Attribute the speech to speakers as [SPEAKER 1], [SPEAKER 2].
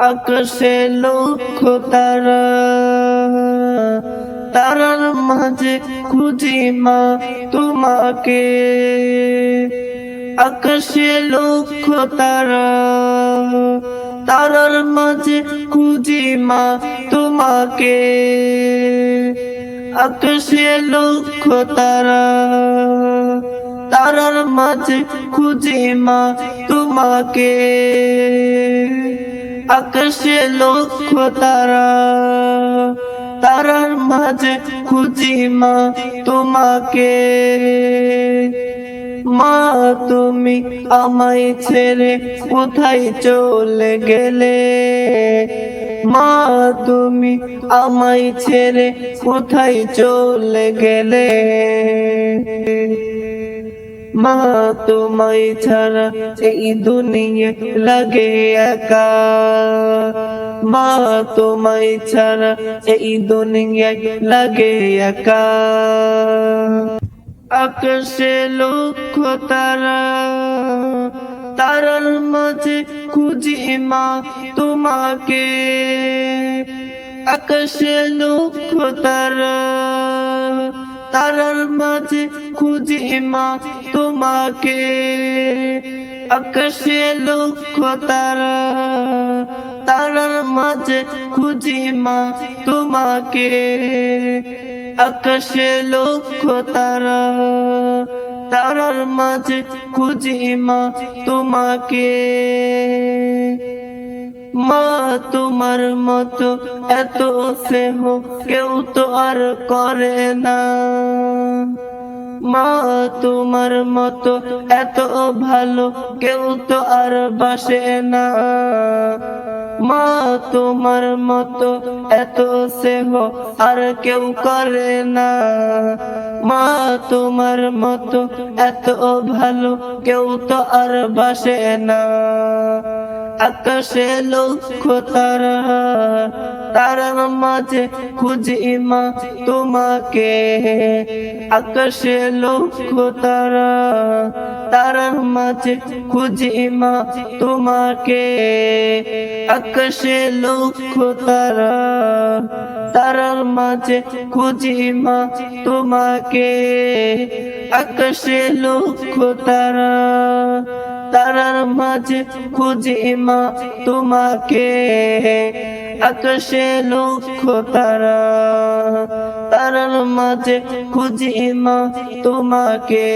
[SPEAKER 1] আকাশে লক্ষ তারা, তারার মাঝে খুঁজি মা তোমাকে। আকাশে লক্ষ তারা, তারার মাঝে খুঁজি মা তোমাকে। আকাশে লক্ষ তারা, তারার মাঝে খুঁজি মা তোমাকে। আকাশে লক্ষ তারা, তারার মাঝে খুঁজি মা তোমাকে। মা, তুমি আমায় ছেড়ে কোথায় চলে গেলে? মা, তুমি আমায় ছেড়ে কোথায় চলে গেলে? মা তোমায় ছাড়া এই দুনিয়া লাগে একা। মা তোমায় ছাড়া এই দুনিয়া লাগে একা। আকাশে লক্ষ তারা, তারার মাঝে খুঁজি মা তোমাকে। আকাশে লক্ষ তারা তারার মাঝে খুঁজি মা তোমাকে। আকাশে লক্ষ তারা, তারার মাঝে খুঁজি মা তোমাকে। আকাশে লক্ষ তারা, তারার মাঝে খুঁজি মা তোমাকে। মা, তোমার মতো এত স্নেহ কেউ তো আর করে না। মা, তোমার মতো এত ভালো কেউ তো আর বাসে না। মা, তোমার মতো এত সেহ আর কেউ করে না। মা, তোমার মতো এত ভালো কেউ তো আর বাসে না। আকাশে লক্ষ তারা তারার মাঝে খুঁজি মা তোমাকে। আকাশে লক্ষ তারা তারার মাঝে খুঁজি মা তোমাকে। আকাশে লক্ষ তারা তারার মাঝে খুঁজি মা তোমাকে। আকাশে লক্ষ তারা তারার মাঝে খুঁজি মা তোমাকে। আকাশে লক্ষ তারা তারার মাঝে খুঁজি মা তোমাকে।